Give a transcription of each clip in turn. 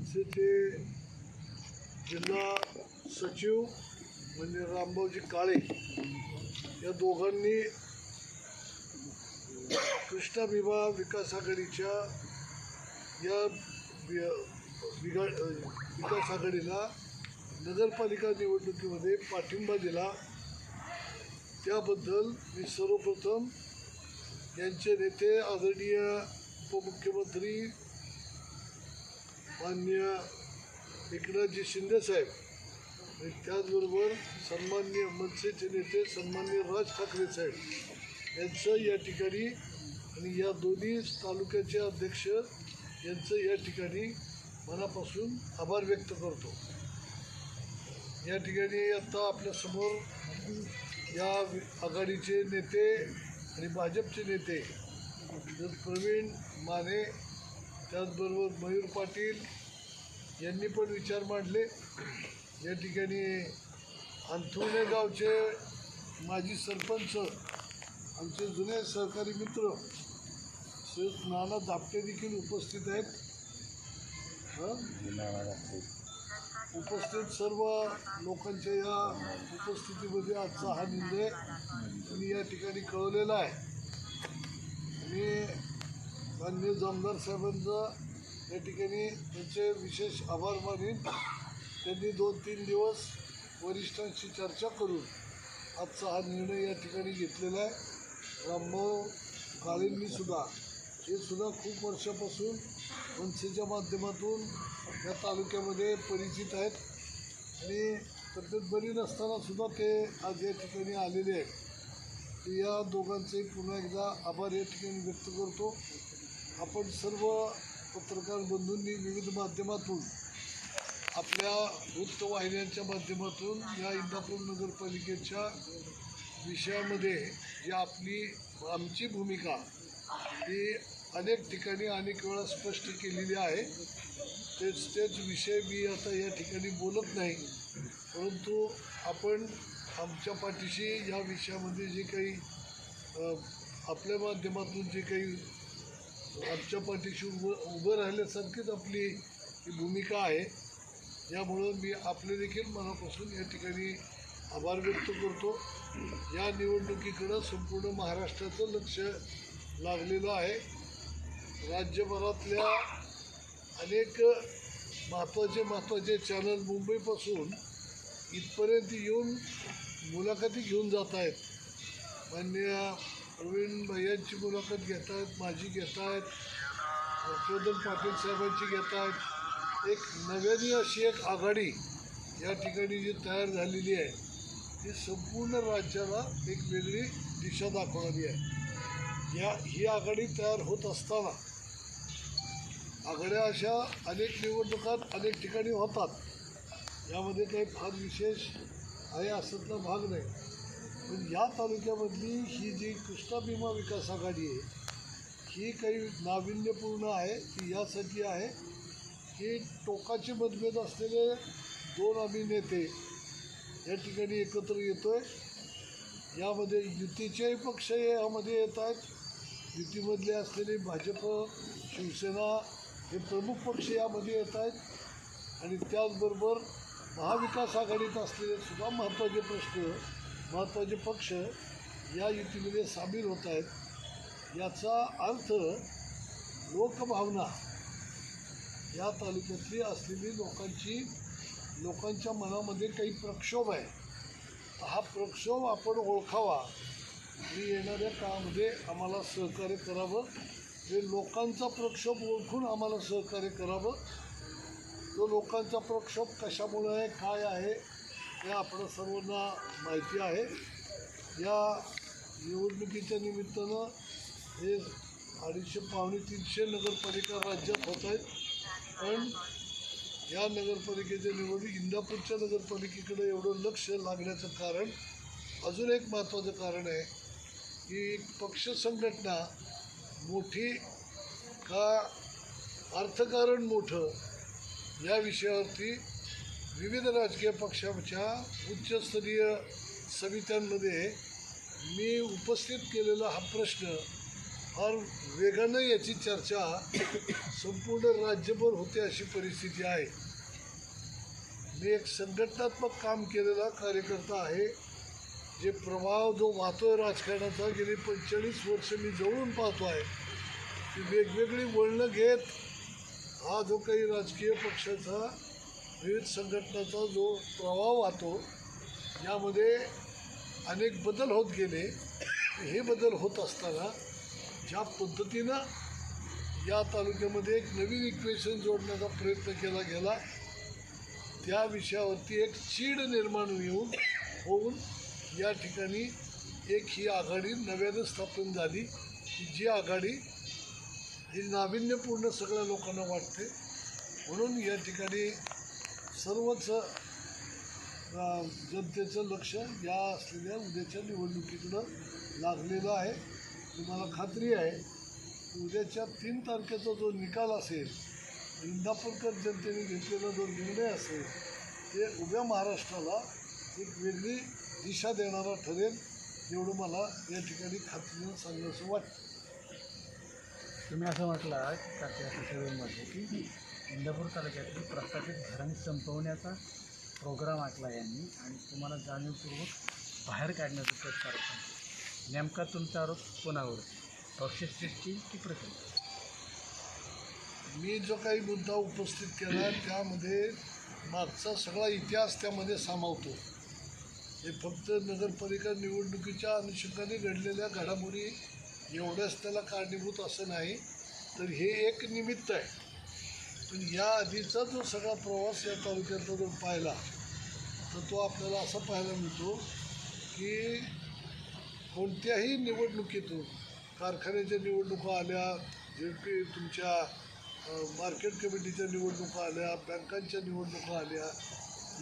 मनसेचे जिल्हा सचिव म्हणजे रामभाऊजी काळे या दोघांनी कृष्णा भीमा विकास आघाडीच्या या वि- विघा विकास आघाडीला नगरपालिका निवडणुकीमध्ये पाठिंबा दिला. त्याबद्दल मी सर्वप्रथम यांचे नेते आदरणीय उपमुख्यमंत्री माननीय एकनाथजी शिंदेसाहेब आणि त्याचबरोबर सन्माननीय मनसेचे नेते सन्माननीय राज ठाकरे साहेब. यांचं या ठिकाणी आणि या दोन्ही तालुक्याचे अध्यक्ष यांचं या ठिकाणी मनापासून आभार व्यक्त करतो. या ठिकाणी आत्ता आपल्यासमोर या आघाडीचे नेते आणि भाजपचे नेते जर प्रवीण माने त्याचबरोबर मयूर पाटील यांनी पण विचार मांडले. या ठिकाणी अंथुणे गावचे माजी सरपंच आमचे जुने सहकारी मित्र श्री नाना दापटे देखील उपस्थित आहेत. उपस्थित सर्व लोकांच्या या उपस्थितीमध्ये आजचा हा निर्णय मी या ठिकाणी कळवलेला आहे. मी माननीय जामदार साहेबांचा या ठिकाणी त्यांचे विशेष आभार मानेन. त्यांनी दोन तीन दिवस वरिष्ठांशी चर्चा करून आजचा हा निर्णय या ठिकाणी घेतलेला आहे. रामभाऊ काळेंनी सुद्धा हे सुद्धा खूप वर्षापासून मनसेच्या माध्यमातून या तालुक्यामध्ये परिचित आहेत. आणि तब्येत बरी नसतानासुद्धा ते आज या ठिकाणी आलेले आहेत. या दोघांचे पुन्हा एकदा आभार या ठिकाणी व्यक्त करतो. आपण सर्व पत्रकार बंधूंनी विविध माध्यमातून आपल्या वृत्तवाहिन्यांच्या माध्यमातून या इंदापूर नगरपालिकेच्या विषयामध्ये जी आपली आमची भूमिका ही अनेक ठिकाणी अनेक वेळा स्पष्ट केलेली आहे. तेच तेच विषय मी आता या ठिकाणी बोलत नाही. परंतु आपण आमच्या पाठीशी या विषयामध्ये जे काही आपल्या माध्यमातून जे काही आमच्या पाठीशी उभं उभं राहिल्यासारखीच आपली ही भूमिका आहे. यामुळं मी आपले देखील मनापासून या ठिकाणी आभार व्यक्त करतो. या निवडणुकीकडं संपूर्ण महाराष्ट्राचं लक्ष लागलेलं आहे. राज्यभरातल्या अनेक महत्त्वाचे महत्त्वाचे चॅनल मुंबईपासून इथपर्यंत येऊन मुलाखती घेऊन जात आहेत. माननीय प्रवीण भैयांची मुलाखत घेत आहेत माझी घेत आहेत हर्षवर्धन पाटील साहेबांची घेत आहेत एक नव्याने अशी एक आघाडी या ठिकाणी जी तयार झालेली आहे ती संपूर्ण राज्याला एक वेगळी दिशा दाखवणारी आहे. या ही आघाडी तयार होत असताना आघाड्या अशा अनेक निवडणुकात अनेक ठिकाणी होतात. यामध्ये काही फार विशेष आहे असतला भाग नाही. पण या तालुक्यामधली ही जी कृष्णा भीमा विकास आघाडी आहे ही काही नाविन्यपूर्ण आहे ती यासाठी आहे की टोकाचे मतभेद असलेले दोन आम्ही नेते या ठिकाणी एकत्र येतो आहे यामध्ये युतीचेही पक्ष यामध्ये येत आहेत. युतीमधले असलेले भाजप शिवसेना हे प्रमुख पक्ष यामध्ये येत आहेत. आणि त्याचबरोबर महाविकास आघाडीत असलेले सुद्धा महत्त्वाचे प्रश्न महत्त्वाचे पक्ष या युतीमध्ये सामील होत आहेत. याचा अर्थ लोकभावना या तालुक्यातली असलेली लोकांची लोकांच्या मनामध्ये काही प्रक्षोभ आहे. हा प्रक्षोभ आपण ओळखावा. आणि येणाऱ्या काळामध्ये आम्हाला सहकार्य करावं. हे लोकांचा प्रक्षोभ ओळखून आम्हाला सहकार्य करावं. तो लोकांचा प्रक्षोभ कशामुळे आहे काय आहे हे आपल्या सर्वांना माहिती आहे. या निवडणुकीच्या निमित्तानं हे अडीचशे पावणे तीनशे नगरपालिका राज्यात होत आहेत. पण या नगरपालिकेच्या निवडणूक इंदापूरच्या नगरपालिकेकडे एवढं लक्ष लागण्याचं कारण अजून एक महत्त्वाचं कारण आहे की पक्ष संघटना मोठी का अर्थकारण मोठं या विषयावरती विविध राजकीय पक्षाच्या उच्चस्तरीय समित्यांमध्ये मी उपस्थित केलेला हा प्रश्न फार वेगानं याची चर्चा संपूर्ण राज्यभर होते अशी परिस्थिती आहे. मी एक संघटनात्मक काम केलेला कार्यकर्ता आहे जे प्रभाव जो वाहतोय राजकारणाचा गेली पंचेचाळीस वर्ष मी जवळून पाहतो आहे. की वेगवेगळी वळणं घेत हा जो काही राजकीय पक्षाचा विविध संघटनाचा जो प्रवाह वाहतो यामध्ये अनेक बदल होत गेले. हे बदल होत असताना ज्या पद्धतीनं या तालुक्यामध्ये एक नवीन इक्वेशन जोडण्याचा प्रयत्न केला गेला त्या विषयावरती एक चीड निर्माण येऊन होऊन या ठिकाणी एक ही आघाडी नव्यानं स्थापन झाली की जी आघाडी ही नाविन्यपूर्ण सगळ्या लोकांना वाटते. म्हणून या ठिकाणी सर्वच जनतेचं लक्ष या असलेल्या उद्याच्या निवडणुकीकडं लागलेलं आहे. आणि मला खात्री आहे उद्याच्या तीन तारखेचा जो निकाल असेल इंदापूरकर जनतेने घेतलेला जो निर्णय असेल ते उभ्या महाराष्ट्राला एक वेगळी दिशा देणारा ठरेल एवढं मला या ठिकाणी खात्रीनं सांगण्याचं वाटतं. तुम्ही असं म्हटलं त्या इंटरव्ह्यूमध्ये की इंदापूर तालुक्यातील प्रस्थापित धरण संपवण्याचा प्रोग्राम आखला यांनी आणि तुम्हाला जाणीवपूर्वक बाहेर काढण्याचा प्रयत्न आरोप नेमका तुमचा आरोप कोणावर? पक्षश्रेष्ठी की प्रकल्प मी जो काही मुद्दा उपस्थित केला त्यामध्ये मागचा सगळा इतिहास त्यामध्ये सामावतो. हे फक्त नगरपालिका निवडणुकीच्या अनुषंगाने घडलेल्या घडामोडी एवढ्याच त्याला कारणीभूत असं नाही तर हे एक निमित्त आहे. पण या आधीचा जो सगळा प्रवास या तालुक्यातला जर पाहिला तर तो आपल्याला असा पाहायला मिळतो की कोणत्याही निवडणुकीतून कारखान्याच्या निवडणुका आल्या जे पी तुमच्या मार्केट कमिटीच्या निवडणुका आल्या बँकांच्या निवडणुका आल्या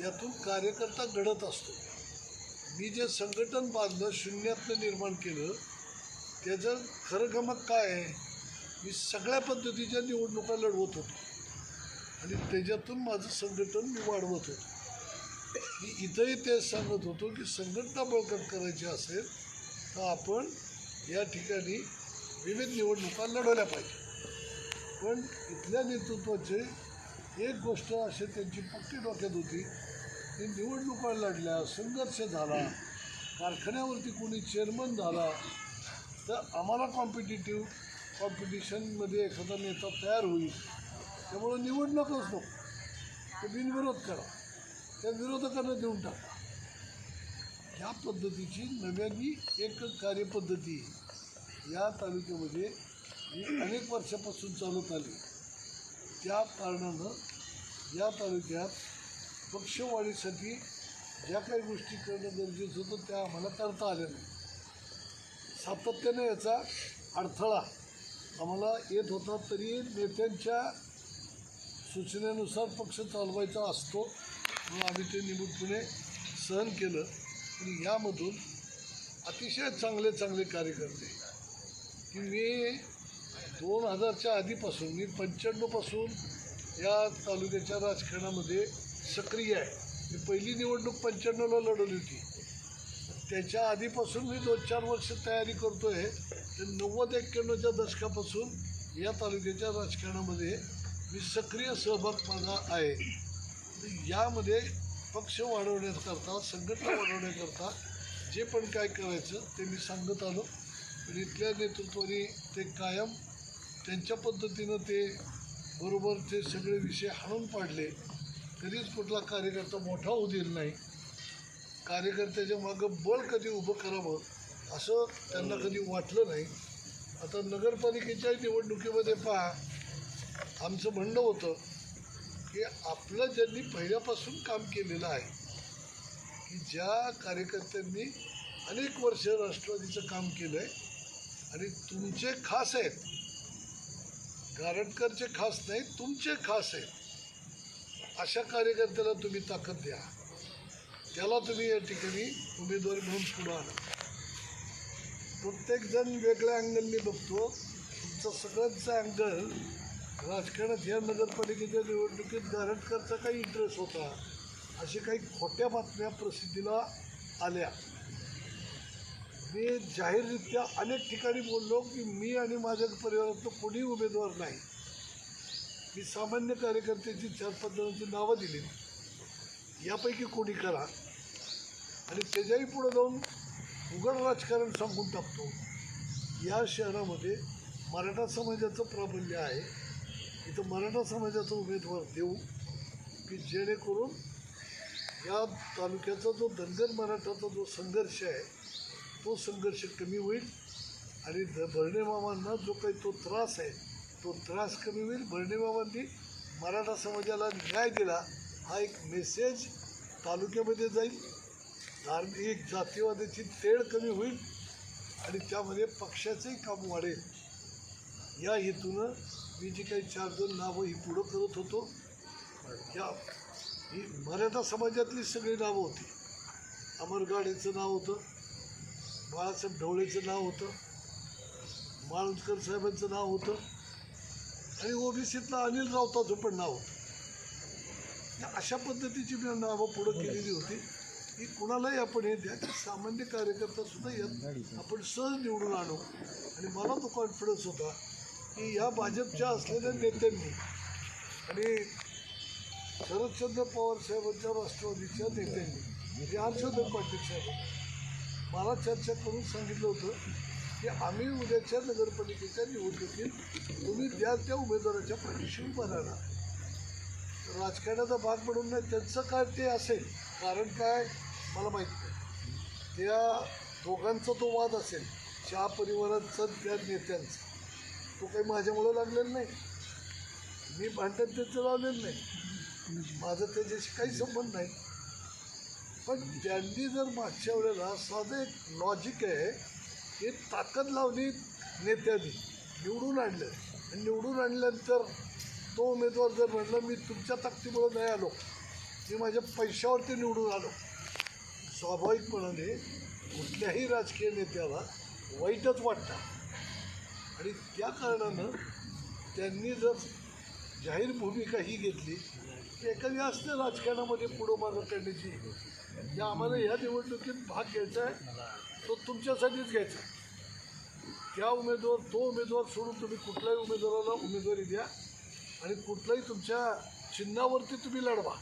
यातून कार्यकर्ता घडत असतो. मी जे संघटन बांधलं शून्यातनं निर्माण केलं त्याचं खरं गमक काय आहे? मी सगळ्या पद्धतीच्या निवडणुका लढवत होतो. आणि त्याच्यातून माझं संघटन मी वाढवत होतो. मी इथंही तेच सांगत होतो की संघटना बळकट करायची असेल तर आपण या ठिकाणी विविध निवडणुका लढवल्या पाहिजे. पण इथल्या नेतृत्वाचे एक गोष्ट अशी त्यांची पक्की डोक्यात होती की निवडणुका लढल्या संघर्ष झाला कारखान्यावरती कोणी चेअरमन झाला तर आम्हाला कॉम्पिटिटिव्ह कॉम्पिटिशनमध्ये एखादा नेता तयार होईल. त्यामुळं निवडणूकच नको ते बिनविरोध करा. त्या विरोधकांना देऊन टाका. ह्या पद्धतीची नव्यानी एक कार्यपद्धती या तालुक्यामध्ये अनेक वर्षापासून चालत आली. त्या कारणानं या तालुक्यात पक्षवाढीसाठी ज्या काही गोष्टी करणं गरजेचं होतं त्या आम्हाला करता आल्या नाही सातत्याने याचा अडथळा आम्हाला येत होता तरी नेत्यांच्या सूचनेनुसार पक्ष चालवायचा असतो म्हणून आम्ही ते निमूटपणे सहन केलं. आणि यामधून अतिशय चांगले चांगले कार्यकर्ते. की मी दोन हजारच्या आधीपासून मी पंच्याण्णवपासून या तालुक्याच्या राजकारणामध्ये सक्रिय आहे. मी पहिली निवडणूक पंच्याण्णवला लढवली होती. त्याच्या आधीपासून मी दोन चार वर्ष तयारी करतो आहे तर नव्वद एक्क्याण्णवच्या दशकापासून या तालुक्याच्या राजकारणामध्ये मी सक्रिय सहभाग माझा आहे. यामध्ये पक्ष वाढवण्याकरता संघटना वाढवण्याकरता जे पण काय करायचं ते मी सांगत आलो. पण इथल्या नेतृत्वाने ते कायम त्यांच्या पद्धतीनं ते बरोबर ते सगळे विषय हाणून पाडले. कधीच कुठला कार्यकर्ता मोठा होऊ दिला नाही. कार्यकर्त्याच्या मागं बळ कधी उभं करावं असं त्यांना कधी वाटलं नाही. आता नगरपालिकेच्या निवडणुकीमध्ये पहा आमचं म्हणणं होतं की आपलं ज्यांनी पहिल्यापासून काम केलेलं आहे की ज्या कार्यकर्त्यांनी अनेक वर्ष राष्ट्रवादीचं काम केलं आहे आणि तुमचे खास आहेत गारटकरचे खास नाही तुमचे खास आहेत अशा कार्यकर्त्याला तुम्ही ताकद द्या. त्याला तुम्ही या ठिकाणी उमेदवारी म्हणून पुढं आणा. प्रत्येकजण वेगळ्या अँगलनी बघतो. तुमचं सगळ्यांचं अँगल राजकारणात या नगरपालिकेच्या निवडणुकीत गारटकरचा काही इंटरेस्ट होता? अशा काही खोट्या बातम्या प्रसिद्धीला आल्या. मी जाहीररित्या अनेक ठिकाणी बोललो की मी आणि माझ्या परिवारातलं कोणी उमेदवार नाही. मी सामान्य कार्यकर्त्याची चार पाच जणांची नावं दिली. यापैकी कोणी करा? आणि त्याच्याही पुढं जाऊन उघड राजकारण सांगून टाकतो. या शहरामध्ये मराठा समाजाचं प्राबल्य आहे. इथं मराठा समाजाचा उमेदवार देऊ की जेणेकरून या तालुक्याचा जो धनगर मराठाचा जो संघर्ष आहे तो संघर्ष कमी होईल आणि द भरणे मामांना जो काही तो त्रास आहे तो त्रास कमी होईल. भरणे मामांनी मराठा समाजाला न्याय दिला हा एक मेसेज तालुक्यामध्ये जाईल. धार्मिक जातीवादाची तेढ कमी होईल आणि त्यामध्ये पक्षाचंही काम वाढेल. या हेतूनं मी जी काही चार दोन नावं ही पुढं करत होतो या ही मराठा समाजातली सगळी नावं होती. अमरगाडेचं नाव होतं बाळासाहेब ढवळेचं नाव होतं माळुंजकर साहेबांचं नाव होतं आणि ओबीसीतलं अनिल राऊताचं पण नाव होतं. अशा पद्धतीची मी नावं पुढं केलेली होती. की कुणालाही आपण हे द्या की सामान्य कार्यकर्तासुद्धा यात आपण सहज निवडून आणू. आणि मला तो कॉन्फिडन्स होता की या भाजपच्या असलेल्या नेत्यांनी आणि शरदचंद्र पवार साहेबांच्या राष्ट्रवादीच्या नेत्यांनी म्हणजे हर्षवर्धन पाटील साहेब मला चर्चा करून सांगितलं होतं की आम्ही उद्याच्या नगरपालिकेच्या निवडणुकीत तुम्ही द्या त्या उमेदवाराच्या पाठीशी उभा राहणार. राजकारणाचा भाग म्हणून नाही त्यांचं काय ते असेल. कारण काय? मला माहीत नाही. त्या दोघांचा तो वाद असेल शहा परिवाराचा त्या नेत्यांचा. तो काही माझ्यामुळं लागलेला नाही. मी भांडण त्याचं लावलेलं नाही. माझं त्याच्याशी काही संबंध नाही. पण त्यांनी जर मागच्या वेळेला साधं एक लॉजिक आहे की ताकद लावली नेत्यांनी निवडून आणलं. आणि निवडून आणल्यानंतर तो उमेदवार जर म्हणलं मी तुमच्या ताकदीमुळं नाही आलो. मी माझ्या पैशावरती निवडून आलो. स्वाभाविकपणाने कुठल्याही राजकीय नेत्याला वाईटच वाटतं. आणि त्या कारणानं त्यांनी जर जाहीर भूमिका ही घेतली एखादी असते राजकारणामध्ये पुढं मागं करण्याची की आम्हाला ह्या निवडणुकीत भाग घ्यायचा आहे तो तुमच्यासाठीच घ्यायचा आहे. त्या उमेदवार तो उमेदवार सोडून तुम्ही कुठल्याही उमेदवाराला उमेदवारी द्या आणि कुठल्याही तुमच्या चिन्हावरती तुम्ही लढवा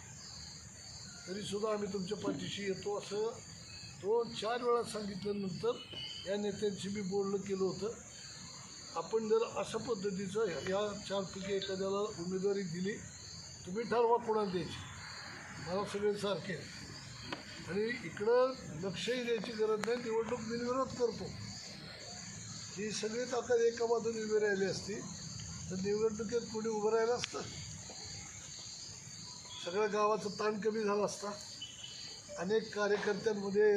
तरीसुद्धा आम्ही तुमच्या पाठीशी येतो असं दोन चार वेळा सांगितल्यानंतर या नेत्यांशी मी बोलणं केलं होतं आपण जर अशा पद्धतीचं या चारपैकी एखाद्याला उमेदवारी दिली तुम्ही ठरवा कोणाला द्यायची. मला सगळे सारखे आणि इकडं लक्षही द्यायची गरज नाही निवडणूक बिनविरोध करतो. ही सगळी ताकद एका बाजूने उभी राहिली असती तर निवडणुकीत कोणी उभं राहिलं असतं? सगळ्या गावाचा ताण कमी झाला असता. अनेक कार्यकर्त्यांमध्ये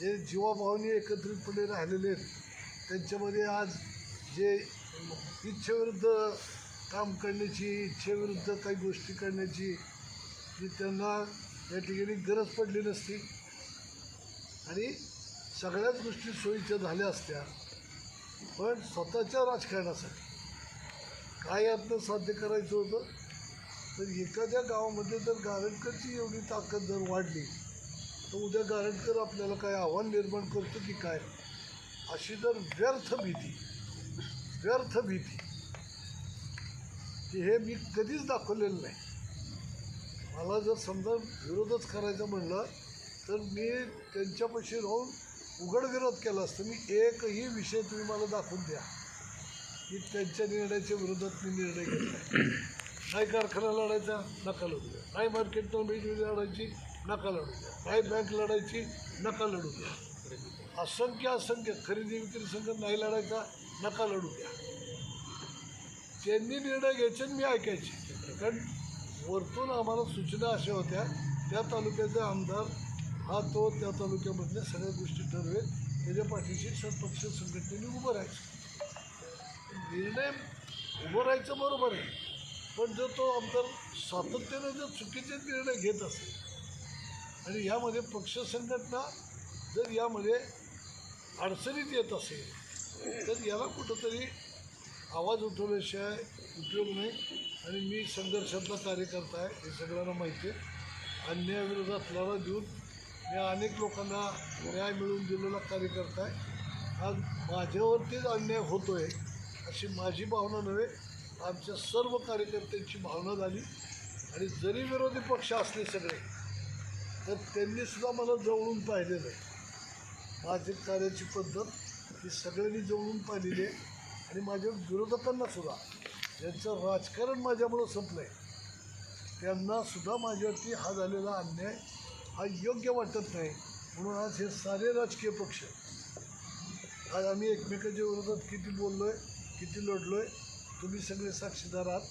जे जीवाभावाने एकत्रितपणे राहिलेले आहेत त्यांच्यामध्ये आज जे इच्छेविरुद्ध काम करण्याची इच्छेविरुद्ध काही गोष्टी करण्याची जी त्यांना या ठिकाणी गरज पडली नसती. आणि सगळ्याच गोष्टी सोयीच्या झाल्या असत्या पण स्वतःच्या राजकारणासाठी. काय यातनं साध्य करायचं होतं? तर एखाद्या गावामध्ये जर गारटकरची एवढी ताकद जर वाढली तर उद्या गारटकर आपल्याला काय आव्हान निर्माण करतो की काय? अशी जर व्यर्थ भीती. व्यर्थ भीती. की हे मी कधीच दाखवलेलं नाही. मला जर समजा विरोधच करायचा म्हणलं तर मी त्यांच्यापाशी राहून उघड विरोध केला असतं. मी एकही विषय तुम्ही मला दाखवून द्या. की त्यांच्या निर्णयाच्या विरोधात मी निर्णय घेतला नाही. कारखाना लढायचा नका लढू द्या. नाही मार्केट लढायची नका लढू द्या. नाही बँक लढायची नका लढू द्या. असंख्य असंख्य खरेदी विक्री संघ नाही लढायचा. नका लढू द्या. त्यांनी निर्णय घ्यायचे आणि मी ऐकायचे. कारण वरतून आम्हाला सूचना अशा होत्या त्या तालुक्याचा आमदार हा तो त्या तालुक्यामधल्या सगळ्या गोष्टी ठरवेल. त्याच्या पाठीशी सर पक्ष संघटनेने उभं राहायचं. निर्णय उभं राहायचं बरोबर आहे. पण जर तो आमदार सातत्याने जर चुकीचे निर्णय घेत असेल आणि यामध्ये पक्ष संघटना जर यामध्ये अडचणीत येत असेल तर याला कुठंतरी आवाज उठवल्याशिवाय उपयोग नाही. आणि मी संघर्षातला कार्यकर्ता आहे हे सगळ्यांना माहिती आहे. अन्यायाविरोधात लढा देऊन मी अनेक लोकांना न्याय मिळवून दिलेला कार्यकर्ता आहे. आज माझ्यावरतीच अन्याय होतो आहे अशी माझी भावना नव्हे. आमच्या सर्व कार्यकर्त्यांची भावना झाली. आणि जरी विरोधी पक्ष असले सगळे तर त्यांनीसुद्धा मला जवळून पाहिलेलं आहे. माझी कार्याची पद्धत ती सगळ्यांनी जवळून पाहिलेली आहे. आणि माझ्या विरोधकांना सुद्धा ज्यांचं राजकारण माझ्यामुळं संपलं आहे त्यांना सुद्धा माझ्यावरती हा झालेला अन्याय हा योग्य वाटत नाही. म्हणून आज हे सारे राजकीय पक्ष आज आम्ही एकमेकाच्या विरोधात किती बोललो आहे किती लढलो आहे तुम्ही सगळे साक्षीदार आहात.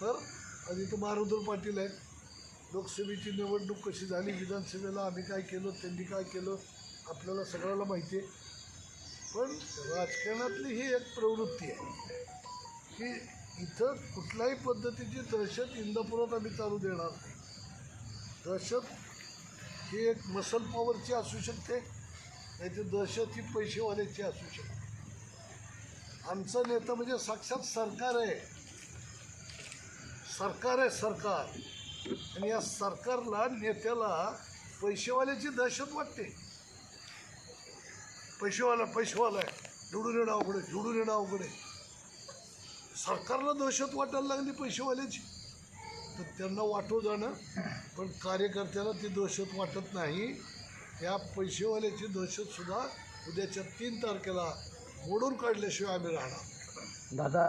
तर आज इथं मारुदर पाटील आहेत. लोकसभेची निवडणूक कशी झाली विधानसभेला आम्ही काय केलं त्यांनी काय केलं आपल्याला सगळ्याला माहिती आहे. पण राजकारणातली ही एक प्रवृत्ती आहे. की इथं कुठल्याही पद्धतीची दहशत इंदापुरात आम्ही चालू देणार नाही. दहशत ही एक मसल पॉवरची असू शकते नाही तर दहशत ही पैसेवाल्याची असू शकते. आमचा नेता म्हणजे साक्षात सरकार आहे. सरकार आहे सरकार. आणि या सरकारला नेत्याला पैसेवाल्याची दहशत वाटते. पैसेवाला पैसेवाला आहे. निवडून येणं अवघड आहे निवडून येणं अवघड आहे. सरकारला दहशत वाटायला लागली पैसेवाल्याची. तर त्यांना वाटो जाणं पण कार्यकर्त्याला ती दहशत वाटत नाही. या पैसेवाल्याची दहशतसुद्धा उद्याच्या तीन तारखेला मोडून काढल्याशिवाय आम्ही राहणार. दादा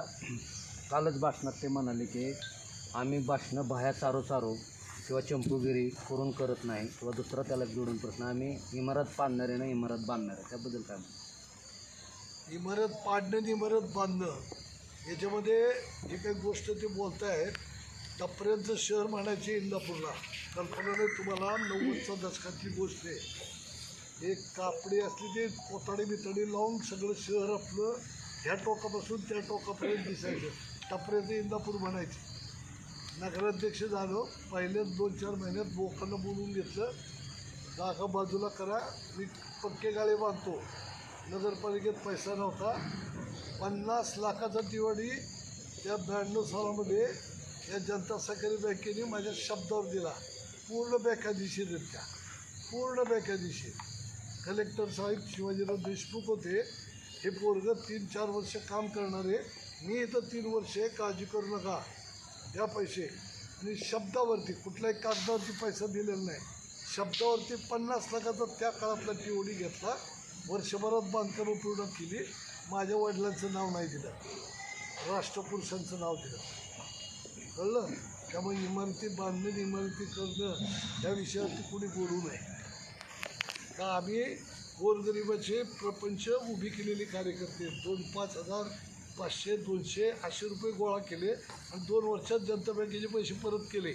कालच भाषणात ते म्हणाले की आम्ही भाषणं बाह्या चारो चारो किंवा चंपूगिरी करून करत नाही किंवा दुसरा त्याला जोडून प्रश्न आम्ही इमारत पाडणारे ना इमारत बांधणारे. त्याबद्दल काय म्हणतो इमारत पाडणं आणि इमारत बांधणं. याच्यामध्ये जे काही गोष्ट ते बोलत आहेत टपऱ्यांचं शहर म्हणायचे इंदापूरला. कल्पनाने तुम्हाला नव्वदच्या दशकातली गोष्ट आहे. एक कापडी असली ते कोताडी बिताडी लावून सगळं शहर आपलं ह्या टोकापासून त्या टोकापर्यंत दिसायचं. टपऱ्याचं इंदापूर म्हणायचं. नगराध्यक्ष झालो. पहिल्याच दोन चार महिन्यात लोकांना बोलून घेतलं. जागा बाजूला करा. मी पक्के गाळे बांधतो. नगरपालिकेत पैसा नव्हता. पन्नास लाखाचा दिवाळी या ब्याण्णव सालामध्ये या जनता सहकारी बँकेने माझ्या शब्दावर दिला. पूर्ण बेकायदेशीररित्या पूर्ण बेकायदेशीर. कलेक्टर साहेब शिवाजीराव देशमुख होते. हे पोरगं तीन चार वर्ष काम करणारे. मी इथं तीन वर्षे काळजी करू नका. द्या पैसे. आणि शब्दावरती कुठल्याही कागदावरती पैसा दिलेला नाही. शब्दावरती पन्नास लाखाचा त्या काळातला टी ओ डी घेतला. वर्षभरात बांधकामं पूर्ण केली. माझ्या वडिलांचं नाव नाही दिलं. राष्ट्रपुरुषांचं नाव दिलं. कळलं? त्यामुळे इमारती बांधणं इमारती करणं या विषयावरती कुणी बोलू नये. का आम्ही गोरगरिबाचे प्रपंच उभी केलेले कार्यकर्ते दोन पाच हजार पाचशे दोनशे असे रुपये गोळा केले आणि दोन वर्षात जनता बँकेचे पैसे परत केले.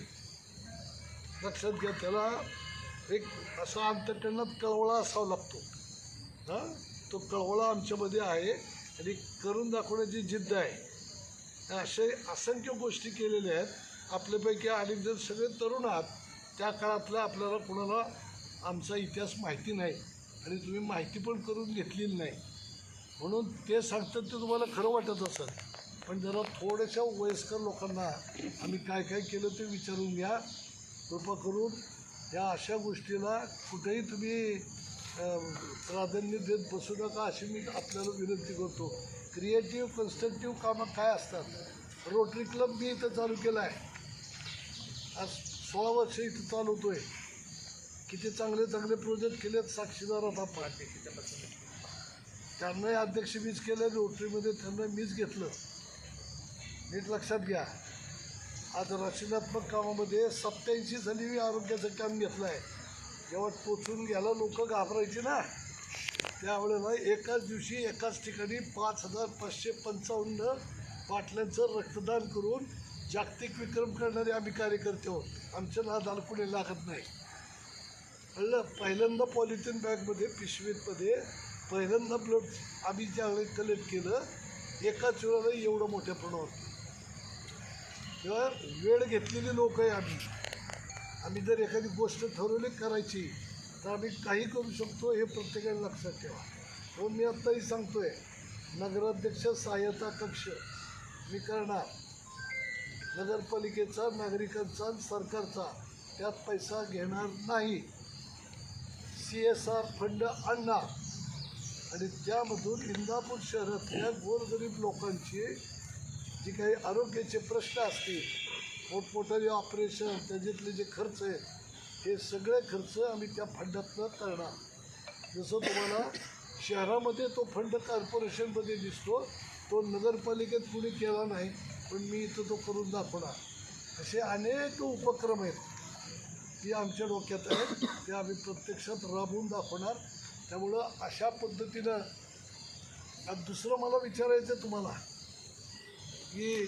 लक्षात घ्या त्याला एक असा अंतकरणात कळवळा असावा लागतो. हां? तो कळवळा आमच्यामध्ये आहे आणि करून दाखवण्याची जिद्द आहे. असे असंख्य गोष्टी केलेल्या आहेत. आपल्यापैकी अनेक जण सगळे तरुण आहात. त्या काळातला आपल्याला कोणाला आमचा इतिहास माहिती नाही आणि तुम्ही माहिती पण करून घेतलेली नाही. म्हणून ते सांगतात ते तुम्हाला खरं वाटत असत पण जरा थोड्याशा वयस्कर लोकांना आम्ही काय काय केलं ते विचारून घ्या. कृपा करून या अशा गोष्टीला कुठेही तुम्ही प्राधान्य देत बसू नका अशी मी आपल्याला विनंती करतो. क्रिएटिव्ह कन्स्ट्रक्टिव्ह कामं काय असतात? रोटरी क्लब मी इथं चालू केला आहे. आज सोळा वर्ष इथं चालवतोय किती चांगले चांगले प्रोजेक्ट केलेत साक्षीदार होता पार्टी त्यांनाही अध्यक्ष मीच केलं रोटरीमध्ये त्यांना मीच घेतलं. नीट लक्षात घ्या. आज रचनात्मक कामामध्ये सत्याऐंशी साली मी आरोग्याचं काम घेतलं आहे जेव्हा पोचून घ्यायला लोक घाबरायचे ना त्यावेळेला एकाच दिवशी एकाच ठिकाणी पाच हजार पाचशे पंचावन्न बाटल्यांचं रक्तदान करून जागतिक विक्रम करणारे आम्ही कार्यकर्ते आहोत. आमचं नादाला कुणी लागत नाही. कळलं? पहिल्यांदा पॉलिथिन बॅगमध्ये पिशवीतमध्ये पहिल्यांदा ब्लड आम्ही ज्यावेळी कलेक्ट केलं एकाच वेळेला एवढं मोठ्या प्रमाणावर. तेव्हा वेळ घेतलेली लोक आहे आम्ही. आम्ही जर एखादी गोष्ट ठरवली करायची तर आम्ही काही करू शकतो हे प्रत्येकाने लक्षात ठेवा. हो मी आत्ताही सांगतो आहे नगराध्यक्ष सहाय्यता कक्ष मी करणार. नगरपालिकेचा नागरिकांचा आणि सरकारचा त्यात पैसा घेणार नाही. सी एस आर फंड आणणार. आणि त्यामधून इंदापूर शहरातल्या गोरगरीब लोकांची जी काही आरोग्याचे प्रश्न असतील मोठमोठाले ऑपरेशन त्याच्यातले जे खर्च आहेत हे सगळे खर्च आम्ही त्या फंडातनं करणार. जसं तुम्हाला शहरामध्ये तो फंड कॉर्पोरेशनमध्ये दिसतो तो नगरपालिकेत कुणी केला नाही पण मी इथं तो करून दाखवणार. असे अनेक उपक्रम आहेत ती आमच्या डोक्यात आहेत ते आम्ही प्रत्यक्षात राबवून दाखवणार. त्यामुळं अशा पद्धतीनं दुसरं मला विचारायचं आहे तुम्हाला की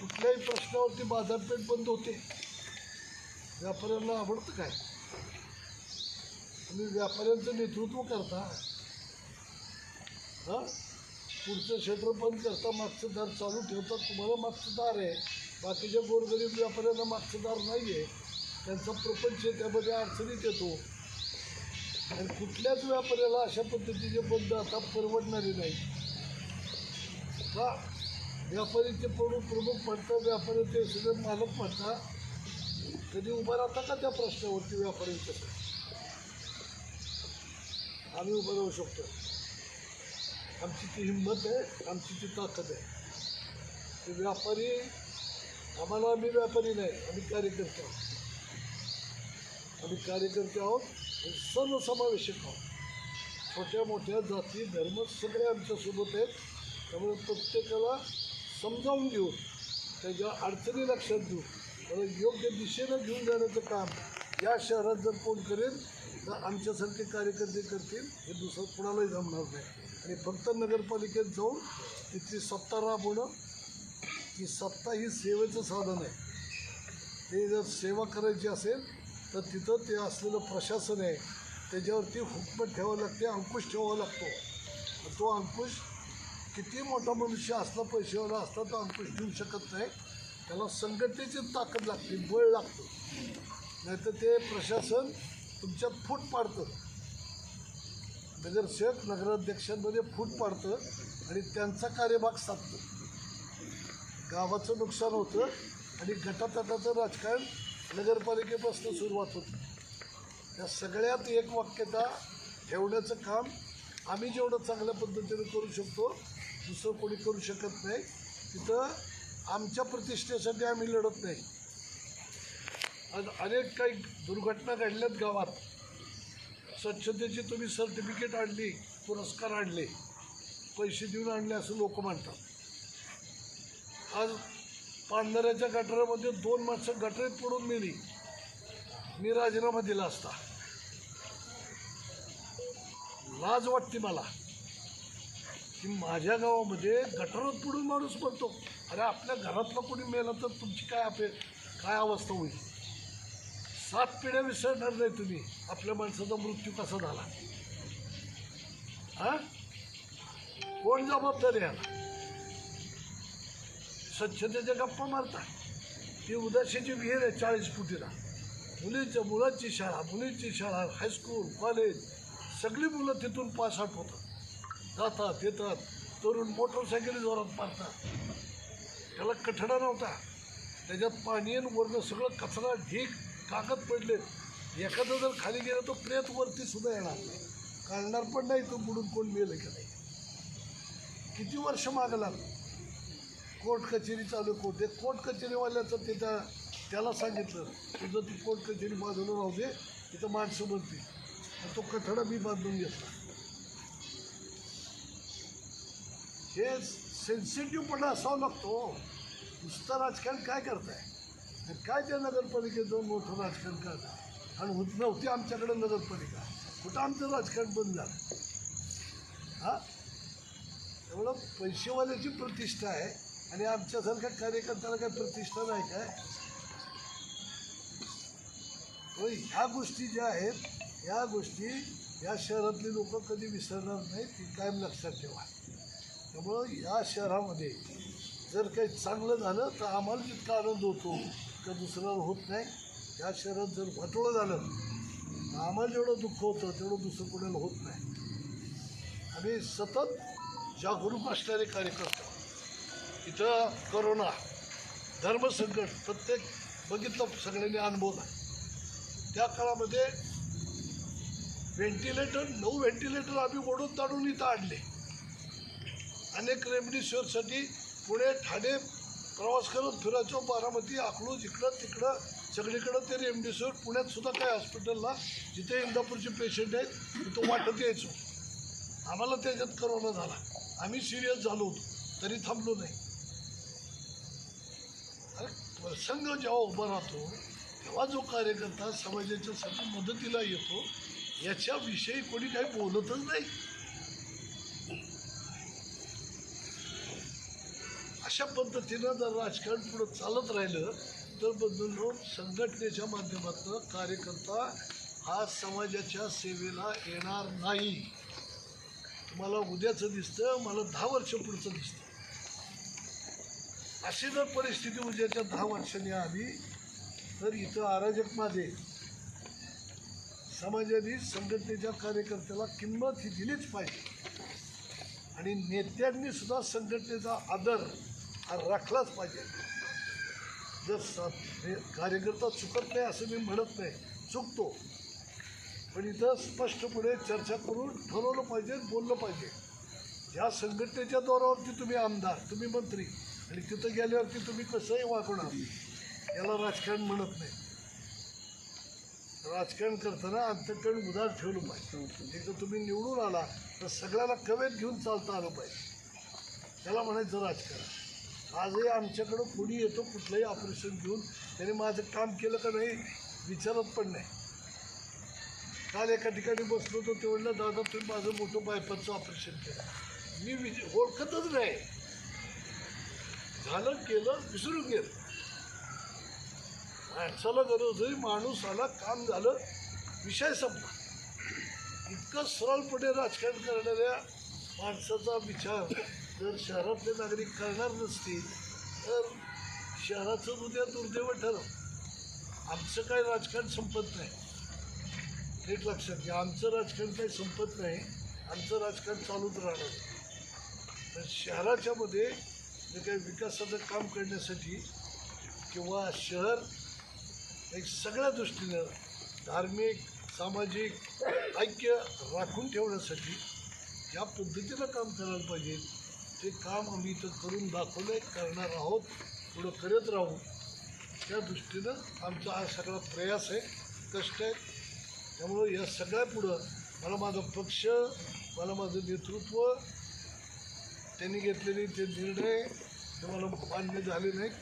कुठल्याही प्रश्नावरती बाजारपेठ बंद होते व्यापाऱ्यांना आवडतं काय? तुम्ही व्यापाऱ्यांचं नेतृत्व करता हां? पुढचं क्षेत्र बंद करता मागचं दार चालू ठेवता तुम्हाला मागचं दार आहे. बाकीच्या गोरगरीब व्यापाऱ्यांना मागचं दार नाही आहे त्यांचा प्रपंच त्यामध्ये अडचणीत येतो. आणि कुठल्याच व्यापाऱ्याला अशा पद्धतीचे बंद आता परवडणारे नाही. का व्यापारीचे प्रमुख प्रमुख म्हणतात व्यापाऱ्याचे सगळे मालक म्हणतात कधी उभा राहता का त्या प्रश्नावरती व्यापाऱ्यांच्या आम्ही उभं राहू शकतो. आमची ती हिंमत आहे आमची ती ताकद आहे. ते व्यापारी आम्हाला आम्ही व्यापारी नाही आम्ही कार्यकर्ते आहोत. आम्ही कार्यकर्ते आहोत सर्वसमावेशक आहोत छोट्या मोठ्या जाती धर्म सगळे आमच्यासोबत आहेत. त्यामुळे प्रत्येकाला समजावून घेऊन त्याच्या अडचणी लक्षात घेऊन त्याला योग्य दिशेनं घेऊन जाण्याचं काम या शहरात जर कोण करेल तर आमच्यासारखे कार्यकर्ते करतील. हे दुसरं कुणालाही जमणार नाही. आणि फक्त नगरपालिकेत जाऊन तिथली सत्ता राबवणं ही सत्ता ही सेवेचं साधन आहे. ते जर सेवा करायची असेल तर तिथं ते असलेलं प्रशासन आहे त्याच्यावरती हुकमत ठेवावं लागते अंकुश ठेवावा लागतो. तो अंकुश किती मोठा मनुष्य असला पैसेवाला असला तो अंकुश ठेवू शकत नाही. त्याला संघटनेची ताकद लागते बळ लागतं. नाहीतर ते प्रशासन तुमच्यात फूट पाडतं. नगरसेवक नगराध्यक्षांमध्ये फूट पाडतं आणि त्यांचा कार्यभाग साधतं. गावाचं नुकसान होतं आणि गटातटाचं राजकारण नगरपालिकेपासून सुरुवात होती. या सगळ्यात एक वाक्यता ठेवण्याचं काम आम्ही जेवढं चांगल्या पद्धतीने करू शकतो दुसरं कोणी करू शकत नाही. तिथं आमच्या प्रतिष्ठेसाठी आम्ही लढत नाही. आणि अनेक काही दुर्घटना घडल्यात गावात. स्वच्छतेची तुम्ही सर्टिफिकेट आणली पुरस्कार आणले पैसे देऊन आणले असं लोक म्हणतात. आज पांढऱ्याच्या गटारामध्ये दोन माणसं गटरीत पडून मेली. मी राजीनामा दिला असता. लाज वाटते मला की माझ्या गावामध्ये गटारात पडून माणूस म्हणतो अरे आपल्या घरातला कोणी मेला तर तुमची काय अपे काय अवस्था होईल? सात पिढ्या विसरणार नाही तुम्ही. आपल्या माणसाचा मृत्यू कसा झाला? हा कोण जबाबदारी आहे? याला स्वच्छतेच्या गप्पा मारतात ती उदाशीची विहीर आहे चाळीस फुटीला. मुलींच्या मुलांची शाळा मुलींची शाळा हायस्कूल कॉलेज सगळी मुलं तिथून पास आउट होतात. जातात येतात तरुण मोटरसायकली जोरात मारतात. त्याला कठडा नव्हता. त्याच्यात पाणी आणि सगळं कचरा ढीक कागद पडले एखादं जर खाली गेलं तर प्रेत वरती सुद्धा येणार नाही. काढणार पण नाही तो बुडून कोण मेलं का नाही? किती वर्ष मागं लागलं? कोर्ट कचेरी चालू कोर्ट. एक कोर्ट कचेरीवाल्याचं ते त्या त्याला सांगितलं तुझं ती कोर्ट कचेरी बाजूला राहू दे तिथं माणसं बनतील. तो कठडा मी बांधून घेतला. हे सेन्सिटिव्हपणा असावं लागतो हो. नुसतं राजकारण काय करताय? तर काय त्या नगरपालिकेत जाऊन मोठं राजकारण करताय? आणि होत नव्हती आमच्याकडे नगरपालिका. कुठं आमचं राजकारण बंद झालं? हां? एवढं पैसेवाल्याची प्रतिष्ठा आहे. आणि आमच्यासारख्या कार्यकर्त्याला काय प्रतिष्ठा नाही काय? होय ह्या गोष्टी ज्या आहेत ह्या गोष्टी या शहरातली लोक कधी विसरणार नाही ती कायम लक्षात ठेवा. त्यामुळं या शहरामध्ये जर काही चांगलं झालं तर आम्हाला जितका आनंद होतो का दुसऱ्याला होत नाही. या शहरात जर वाटोळं झालं तर आम्हाला जेवढं दुःख होतं तेवढं दुसरं कोणाला होत नाही. आम्ही सतत जागरूक असणारे कार्यकर्ता. इथं करोना धर्मसंकट प्रत्येक बघितलं सगळ्यांनी अनुभवला त्या काळामध्ये व्हेंटिलेटर नऊ व्हेंटिलेटर आम्ही ओढून ताडून इथं आणले. अनेक रेमडेसिवीरसाठी पुणे ठाणे प्रवास करत फिरायचो बारामती अकलूज इकडं तिकडं सगळीकडं ते रेमडेसिवीर पुण्यात सुद्धा काय हॉस्पिटलला जिथे इंदापूरचे पेशंट आहेत तिथं वाटत यायचो. आम्हाला त्याच्यात करोना झाला. आम्ही सिरियस झालो होतो. तरी थांबलो नाही. प्रसंग जेव्हा उभा राहतो तेव्हा जो कार्यकर्ता समाजाच्यासाठी मदतीला येतो याच्याविषयी कोणी काही बोलतच नाही. अशा पद्धतीनं जर राजकारण पुढं चालत राहिलं तर बंधूंनो संघटनेच्या माध्यमातून कार्यकर्ता हा समाजाच्या सेवेला येणार नाही. तुम्हाला उद्याचं दिसतं मला दहा वर्ष पुढचं दिसतं. अशी जर परिस्थिती म्हणजे उद्याच्या दहा वर्षांनी आली तर इथं अराजक माझे समाजाने संघटनेच्या कार्यकर्त्याला किंमत ही दिलीच पाहिजे. आणि नेत्यांनी सुद्धा संघटनेचा आदर हा राखलाच पाहिजे. जर सा कार्यकर्ता चुकत नाही असं मी म्हणत नाही चुकतो. पण इथं स्पष्टपणे चर्चा करून ठरवलं पाहिजे बोललं पाहिजे. या संघटनेच्या दौऱ्यावरती तुम्ही आमदार तुम्ही मंत्री. आणि तिथं गेल्यावरती तुम्ही कसंही वागणार याला राजकारण म्हणत नाही. राजकारण करताना अंतकरण उदार ठेवलं पाहिजे. एकदा तुम्ही निवडून आला तर सगळ्याला कवेत घेऊन चालता आलं पाहिजे. त्याला म्हणायचं राजकारण. आजही आमच्याकडं कोणी येतो कुठलंही ऑपरेशन घेऊन त्याने माझं काम केलं का नाही विचारत पण नाही. काल एका ठिकाणी बसलो होतो ते म्हणलं दादा तुम्ही माझं मोठं बायपाचं ऑपरेशन केलं. मी विच ओळखतच नाही. झालं केलं विसरून गेलं. माणसाला गरज होती माणूस आला काम झालं विषय संपला. इतकं सरळपणे राजकारण करणाऱ्या माणसाचा विचार जर शहरातले नागरिक करणार नसतील तर शहराचं उद्या दुर्दैव ठरव आमचं काय राजकारण संपत नाही. नीट लक्षात घ्या आमचं राजकारण काही संपत नाही. आमचं राजकारण चालूच राहणार. तर शहराच्यामध्ये जे काही विकासाचं काम करण्यासाठी किंवा शहर एक सगळ्या दृष्टीनं धार्मिक सामाजिक ऐक्य राखून ठेवण्यासाठी ज्या पद्धतीनं काम करायला पाहिजे ते काम आम्ही इथं करून दाखवलं करणार आहोत पुढं करत राहू त्या दृष्टीनं आमचा हा सगळा प्रयास आहे कष्ट आहे त्यामुळं या सगळ्या पुढं मला माझा पक्ष मला माझं नेतृत्व त्यांनी घेतलेले ते निर्णय ते मला मान्य झाले नाहीत.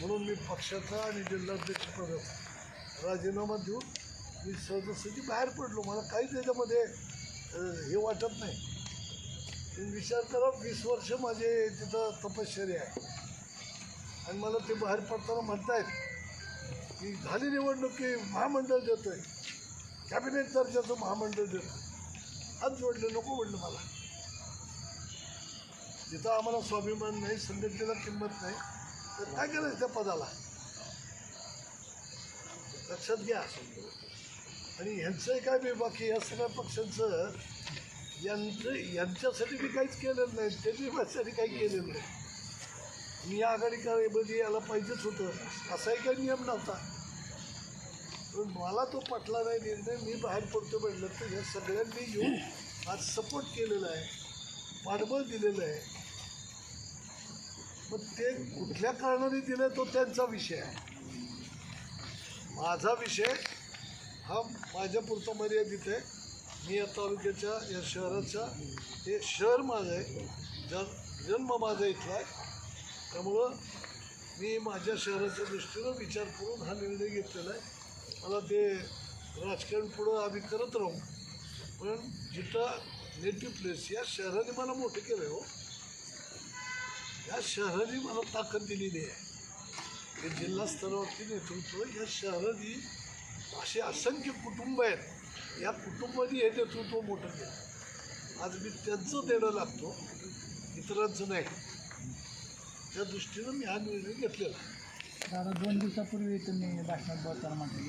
म्हणून मी पक्षाचा आणि जिल्हाध्यक्षपदाचा राजीनामा देऊन मी सहजासहजी बाहेर पडलो. मला काही त्याच्यामध्ये हे वाटत नाही. तुम्ही विचार करा वीस वर्ष माझे तिथं तपश्चर्या आहे. आणि मला ते बाहेर पडताना म्हणतायत की झाली निवडणूक की महामंडळ देतोय. कॅबिनेट दर्जाचं महामंडळ देतं हात जोडलं नको म्हणलं मला. जिथं आम्हाला स्वाभिमान नाही संघटनेला किंमत नाही तर काय करायचं त्या पदाला? लक्षात घ्या. आणि ह्यांचं काय बी बाकी या सगळ्या पक्षांचं यांचं यांच्यासाठी मी काहीच केलेलं नाही त्यांनी माझ्यासाठी काही केलेलं नाही. मी आघाडी करायमध्ये याला पाहिजेच होतं असाही काही नियम नव्हता. पण मला तो पटला नाही निर्णय मी बाहेर पडतो म्हटलं तर ह्या सगळ्यांनी येऊन आज सपोर्ट केलेला आहे. पाठबळ दिलेलं आहे. मग ते कुठल्या कारणाने दिलं तो त्यांचा विषय आहे. माझा विषय हा माझ्यापुरतं मर्यादित आहे. मी या तालुक्याच्या या शहराचा हे शहर माझं आहे. जन जन्म माझा इथला आहे. त्यामुळं मी माझ्या शहराच्या दृष्टीनं विचार करून हा निर्णय घेतलेला आहे. मला ते राजकारण पुढं आम्ही करत राहू. पण जिथं नेटिव्ह प्लेस या शहराने मला मोठं केलं आहे हो. या शहराने मला ताकद दिलेली आहे. हे जिल्हा स्तरावरती नेतृत्व या शहराने असे असंख्य कुटुंब आहेत. या कुटुंबाने हे नेतृत्व मोठं केलं आज मी त्यांचं देणं लागतो इतरांचं नाही. त्या दृष्टीनं मी हा निर्णय घेतलेला दादा दोन दिवसापूर्वी तुम्ही भाषणात बोलताना म्हटलं.